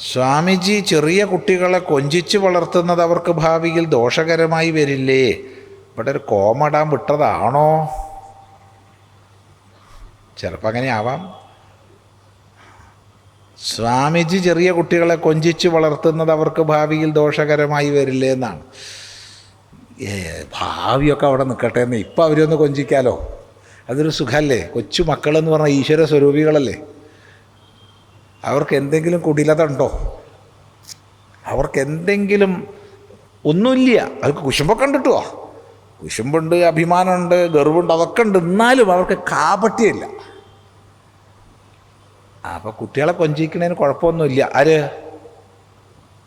സ്വാമിജി ചെറിയ കുട്ടികളെ കൊഞ്ചിച്ച് വളർത്തുന്നത് അവർക്ക് ഭാവിയിൽ ദോഷകരമായി വരില്ലേ? ഇവിടെ ഒരു കോമടാൻ വിട്ടതാണോ? ചിലപ്പോൾ അങ്ങനെ ആവാം. സ്വാമിജി ചെറിയ കുട്ടികളെ കൊഞ്ചിച്ച് വളർത്തുന്നത് അവർക്ക് ഭാവിയിൽ ദോഷകരമായി വരില്ലേ എന്നാണ്. ഏ ഭാവിയൊക്കെ അവിടെ നിൽക്കട്ടെ എന്ന് ഇപ്പം അവരൊന്ന് കൊഞ്ചിക്കാലോ. അതൊരു സുഖമല്ലേ? കൊച്ചു മക്കളെന്ന് പറഞ്ഞാൽ ഈശ്വര സ്വരൂപികളല്ലേ? അവർക്ക് എന്തെങ്കിലും കുടിലത ഉണ്ടോ അവർക്ക് എന്തെങ്കിലും ഒന്നുമില്ല. അവർക്ക് കുശുമ്പൊക്കെ ഉണ്ട് കുശുമ്പുണ്ട് അഭിമാനമുണ്ട് ഗർവുണ്ട് അതൊക്കെ ഉണ്ട്. എന്നാലും അവർക്ക് കാപട്യമില്ല. അപ്പോൾ കുട്ടികളെ കൊഞ്ചിക്കുന്നതിന് കുഴപ്പമൊന്നുമില്ല. ആര്?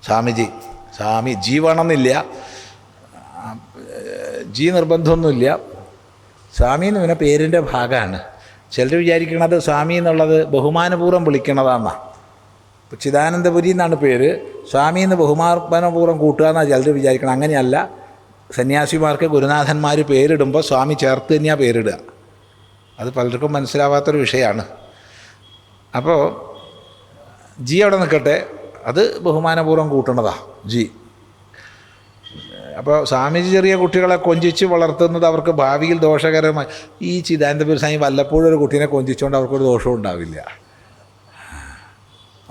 സ്വാമിജി. സ്വാമി ജി വേണമെന്നില്ല. ജീ നിർബന്ധമൊന്നുമില്ല. സ്വാമി എന്ന് പിന്നെ പേരിന്റെ ഭാഗമാണ്. ചിലർ വിചാരിക്കണത് സ്വാമി എന്നുള്ളത് ബഹുമാനപൂർവം വിളിക്കണതാണെന്നാണ് ഇപ്പോൾ ചിദാനന്ദപുരി എന്നാണ് പേര്. സ്വാമി എന്ന് ബഹുമാനപൂർവം കൂട്ടുക എന്നാണ് ചിലർ വിചാരിക്കണം അങ്ങനെയല്ല. സന്യാസിമാർക്ക് ഗുരുനാഥന്മാർ പേരിടുമ്പോൾ സ്വാമി ചേർത്ത് തന്നെയാണ് പേരിടുക. അത് പലർക്കും മനസ്സിലാവാത്തൊരു വിഷയമാണ് അപ്പോൾ ജി അവിടെ നിൽക്കട്ടെ. അത് ബഹുമാനപൂർവം കൂട്ടണതാ. ജി. അപ്പോൾ സ്വാമിജി ചെറിയ കുട്ടികളെ കൊഞ്ചിച്ച് വളർത്തുന്നത് അവർക്ക് ഭാവിയിൽ ദോഷകരമായി. ഈ ചിദാനന്ദപുരി സ്വാമി വല്ലപ്പോഴും ഒരു കുട്ടീനെ കൊഞ്ചിച്ചുകൊണ്ട് അവർക്കൊരു ദോഷവും ഉണ്ടാവില്ല.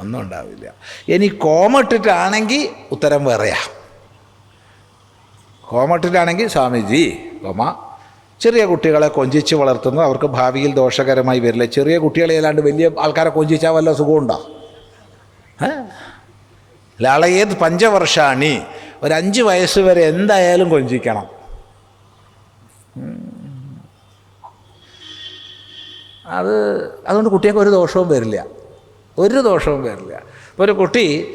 ഒന്നും ഉണ്ടാവില്ല. ഇനി കോമട്ടിട്ടാണെങ്കിൽ ഉത്തരം വേറെയാ. കോമട്ടിട്ടാണെങ്കിൽ സ്വാമിജി കോമ. ചെറിയ കുട്ടികളെ കൊഞ്ചിച്ച് വളർത്തുന്നത് അവർക്ക് ഭാവിയിൽ ദോഷകരമായി വരില്ല. ചെറിയ കുട്ടികളെ അല്ലാണ്ട് വലിയ ആൾക്കാരെ കൊഞ്ചിച്ചാൽ വല്ല സുഖമുണ്ടോ? ലളയേത് പഞ്ചവർഷാണി? ഒരു അഞ്ച് വയസ്സ് വരെ എന്തായാലും കൊഞ്ചിക്കണം. അത് അതുകൊണ്ട് കുട്ടികൾക്ക് ഒരു ദോഷവും വരില്ല. ഒരു ദോഷവും വരില്ല. ഇപ്പോൾ ഒരു കുട്ടി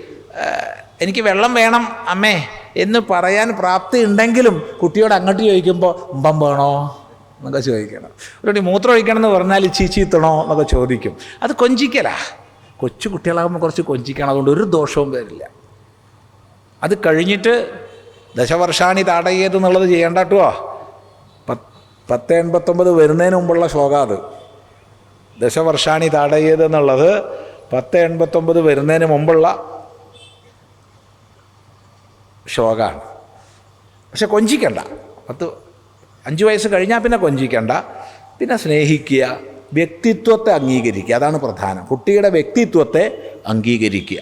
എനിക്ക് വെള്ളം വേണം അമ്മേ എന്ന് പറയാൻ പ്രാപ്തി ഉണ്ടെങ്കിലും കുട്ടിയോട് അങ്ങോട്ട് ചോദിക്കുമ്പോൾ ഉമ്പം വേണോ? എന്നൊക്കെ ചോദിക്കണം. ഒരു മൂത്രം ഒഴിക്കണം എന്ന് പറഞ്ഞാൽ ചീച്ചീത്തണോ എന്നൊക്കെ ചോദിക്കും. അത് കൊഞ്ചിക്കലാ. കൊച്ചു കുട്ടികളാകുമ്പോൾ കുറച്ച് കൊഞ്ചിക്കണം അതുകൊണ്ട് ഒരു ദോഷവും വരില്ല. അത് കഴിഞ്ഞിട്ട് ദശവർഷാണി താടയ്യത് എന്നുള്ളത് ചെയ്യേണ്ട കേട്ടോ. പത്ത് എൺപത്തൊമ്പത് വരുന്നതിന് മുമ്പുള്ള ശ്ലോകം അത്. ദശവർഷാണി താടയ്യത് എന്നുള്ളത് പത്ത് എൺപത്തൊമ്പത് വരുന്നതിന് മുമ്പുള്ള ശ്ലോകമാണ് പക്ഷെ കൊഞ്ചിക്കണ്ട. പത്ത് അഞ്ച് വയസ്സ് കഴിഞ്ഞാൽ പിന്നെ കൊഞ്ചിക്കണ്ട. പിന്നെ സ്നേഹിക്കുക വ്യക്തിത്വത്തെ അംഗീകരിക്കുക. അതാണ് പ്രധാനം. കുട്ടിയുടെ വ്യക്തിത്വത്തെ അംഗീകരിക്കുക.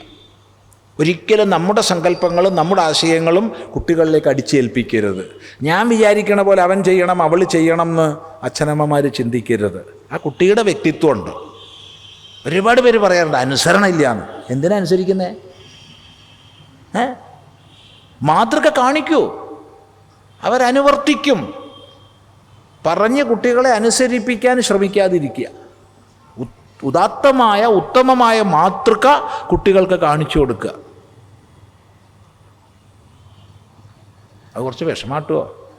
ഒരിക്കലും നമ്മുടെ സങ്കല്പങ്ങളും നമ്മുടെ ആശയങ്ങളും കുട്ടികളിലേക്ക് അടിച്ചേൽപ്പിക്കരുത്. ഞാൻ വിചാരിക്കണ പോലെ അവൻ ചെയ്യണം അവൾ ചെയ്യണം എന്ന് അച്ഛനമ്മമാർ ചിന്തിക്കരുത്. ആ കുട്ടിയുടെ വ്യക്തിത്വമുണ്ട്. ഒരുപാട് പേര് പറയാറുണ്ട് അനുസരണ ഇല്ലയെന്ന് എന്തിനാ അനുസരിക്കുന്നേ? ഏ? മാതൃക കാണിക്കൂ. അവരനുവർത്തിക്കും. പറഞ്ഞ് കുട്ടികളെ അനുസരിപ്പിക്കാൻ ശ്രമിക്കാതിരിക്കുക. ഉദാത്തമായ ഉത്തമമായ മാതൃക കുട്ടികൾക്ക് കാണിച്ചു കൊടുക്കുക. അത് കുറച്ച് വിഷമാട്ടുമോ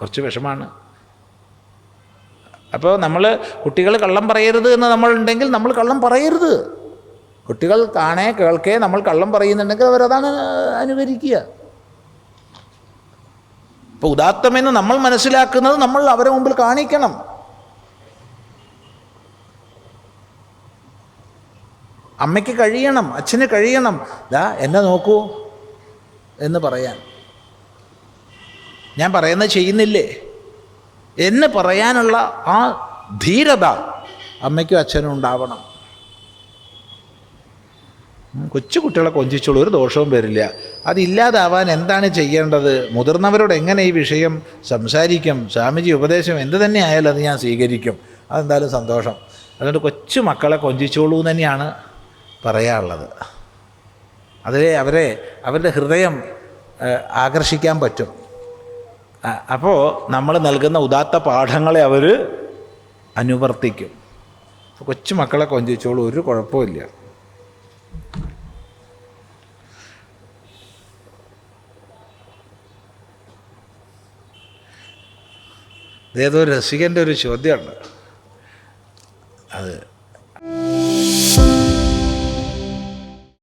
കുറച്ച് വിഷമാണ് അപ്പോൾ നമ്മൾ കുട്ടികൾ കള്ളം പറയരുത് എന്ന് നമ്മളുണ്ടെങ്കിൽ നമ്മൾ കള്ളം പറയരുത്. കുട്ടികൾ കാണേ കേൾക്കേ നമ്മൾ കള്ളം പറയുന്നുണ്ടെങ്കിൽ അവരതാണ് അനുകരിക്കുക. ഇപ്പോൾ ഉദാത്തമെന്ന് നമ്മൾ മനസ്സിലാക്കുന്നത് നമ്മൾ അവരെ മുമ്പിൽ കാണിക്കണം. അമ്മയ്ക്ക് കഴിയണം അച്ഛന് കഴിയണം. ദാ എന്നെ നോക്കൂ എന്ന് പറയാൻ. ഞാൻ പറയുന്നത് ചെയ്യുന്നില്ലേ? എന്ന് പറയാനുള്ള ആ ധീരത അമ്മയ്ക്കും അച്ഛനും ഉണ്ടാവണം. കൊച്ചു കുട്ടികളെ കൊഞ്ചിച്ചോളൂ ഒരു ദോഷവും വരില്ല. അതില്ലാതാവാൻ എന്താണ് ചെയ്യേണ്ടത്? മുതിർന്നവരോട് എങ്ങനെ ഈ വിഷയം സംസാരിക്കും? സ്വാമിജി ഉപദേശം എന്ത് തന്നെ ആയാലും അത് ഞാൻ സ്വീകരിക്കും. അതെന്തായാലും സന്തോഷം. അതുകൊണ്ട് കൊച്ചു മക്കളെ കൊഞ്ചിച്ചോളൂ തന്നെയാണ് പറയാനുള്ളത്. അതിലെ അവരെ അവരുടെ ഹൃദയം ആകർഷിക്കാൻ പറ്റും. അപ്പോൾ നമ്മൾ നൽകുന്ന ഉദാത്ത പാഠങ്ങളെ അവർ അനുവർത്തിക്കും. കൊച്ചു മക്കളെ കൊഞ്ചിച്ചോളൂ ഒരു കുഴപ്പമില്ല ഏതോ രസികന്റെ ഒരു ചോദ്യമുണ്ട് അത്